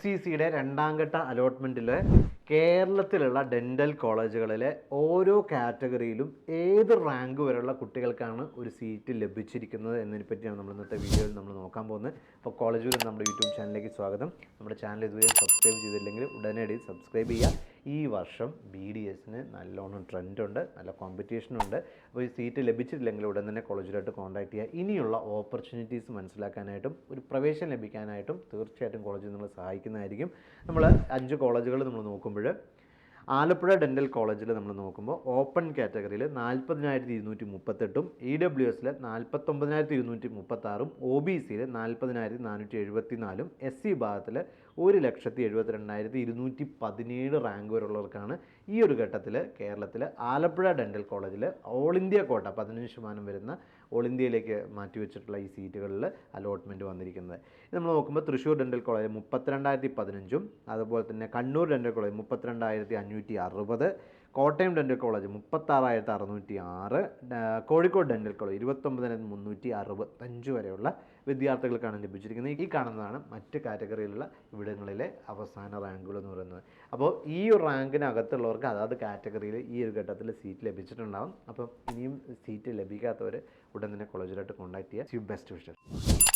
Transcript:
C സിയുടെ രണ്ടാം ഘട്ട അലോട്ട്മെന്റിൽ കേരളത്തിലുള്ള ഡെന്റൽ കോളേജുകളിലെ ഓരോ കാറ്റഗറിയിലും ഏത് റാങ്ക് വരെയുള്ള കുട്ടികൾക്കാണ് ഒരു സീറ്റ് ലഭിച്ചിരിക്കുന്നത് എന്നതിനെ പറ്റിയാണ് നമ്മൾ ഇന്നത്തെ വീഡിയോയിൽ നമ്മൾ നോക്കാൻ പോകുന്നത്. അപ്പോൾ കോളേജുകൾ നമ്മുടെ യൂട്യൂബ് ചാനലിലേക്ക് സ്വാഗതം. നമ്മുടെ ചാനൽ ഇതുവരെ സബ്സ്ക്രൈബ് ചെയ്തില്ലെങ്കിൽ ഉടനടി സബ്സ്ക്രൈബ് ചെയ്യുക. ഈ വർഷം ബി ഡി എസിന് നല്ലോണം ട്രെൻഡുണ്ട് നല്ല കോമ്പറ്റീഷനുണ്ട് അപ്പോൾ ഈ സീറ്റ് ലഭിച്ചിട്ടില്ലെങ്കിൽ ഉടൻ തന്നെ കോളേജിലായിട്ട് കോൺടാക്ട് ചെയ്യുക. ഇനിയുള്ള ഓപ്പർച്യൂണിറ്റീസ് മനസ്സിലാക്കാനായിട്ടും ഒരു പ്രവേശനം ലഭിക്കാനായിട്ടും തീർച്ചയായിട്ടും കോളേജിൽ നിങ്ങൾ സഹായിക്കുന്നതായിരിക്കും നമ്മൾ അഞ്ച് കോളേജുകൾ നമ്മൾ നോക്കുമ്പോൾ ആലപ്പുഴ ഡെന്റൽ കോളേജിൽ നമ്മൾ നോക്കുമ്പോൾ ഓപ്പൺ കാറ്റഗറിയിൽ നാൽപ്പതിനായിരത്തി ഇരുന്നൂറ്റി മുപ്പത്തെട്ടും ഇ ഡബ്ല്യു എസിൽ നാൽപ്പത്തൊമ്പതിനായിരത്തി ഇരുന്നൂറ്റി മുപ്പത്താറും ഒ ബി സിയിൽ നാൽപ്പതിനായിരത്തി നാനൂറ്റി എഴുപത്തി നാലും എസ് സി വിഭാഗത്തിൽ ഒരു ലക്ഷത്തി എഴുപത്തിരണ്ടായിരത്തി ഇരുന്നൂറ്റി പതിനേഴ് റാങ്ക് വരെയുള്ളവർക്കാണ് ഈ ഒരു ഘട്ടത്തിൽ കേരളത്തിൽ ആലപ്പുഴ ഡെന്റൽ കോളേജിൽ ഓൾ ഇന്ത്യ കോട്ട പതിനഞ്ച് ശതമാനം വരുന്ന ഓൾ ഇന്ത്യയിലേക്ക് മാറ്റിവെച്ചിട്ടുള്ള ഈ സീറ്റുകളിൽ അലോട്ട്മെന്റ് വന്നിരിക്കുന്നത്. ഇത് നമ്മൾ നോക്കുമ്പോൾ തൃശ്ശൂർ ഡെന്റൽ കോളേജ് മുപ്പത്തിരണ്ടായിരത്തി പതിനഞ്ചും അതുപോലെ തന്നെ കണ്ണൂർ ഡെന്റൽ കോളേജ് മുപ്പത്തിരണ്ടായിരത്തി അഞ്ഞൂറ്റി അറുപത് കോട്ടയം ഡെന്റൽ കോളേജ് മുപ്പത്താറായിരത്തി അറുന്നൂറ്റി ആറ് കോഴിക്കോട് ഡെന്റൽ കോളേജ് ഇരുപത്തൊമ്പതിനായിരത്തി മുന്നൂറ്റി അറുപത്തഞ്ച് വരെയുള്ള വിദ്യാർത്ഥികൾക്കാണ് ലഭിച്ചിരിക്കുന്നത്. ഈ കാണുന്നതാണ് മറ്റ് കാറ്റഗറിയിലുള്ള ഇവിടങ്ങളിലെ അവസാന റാങ്കുകൾ എന്ന് പറയുന്നത്. അപ്പോൾ ഈ ഒരു റാങ്കിനകത്തുള്ളവർക്ക് അതാത് കാറ്റഗറിയിൽ ഈ ഒരു ഘട്ടത്തിൽ സീറ്റ് ലഭിച്ചിട്ടുണ്ടാകും അപ്പം ഇനിയും സീറ്റ് ലഭിക്കാത്തവർ ഉടൻ തന്നെ കോളേജിലായിട്ട് കോൺടാക്ട് ചെയ്യുക ബെസ്റ്റ് വിഷർ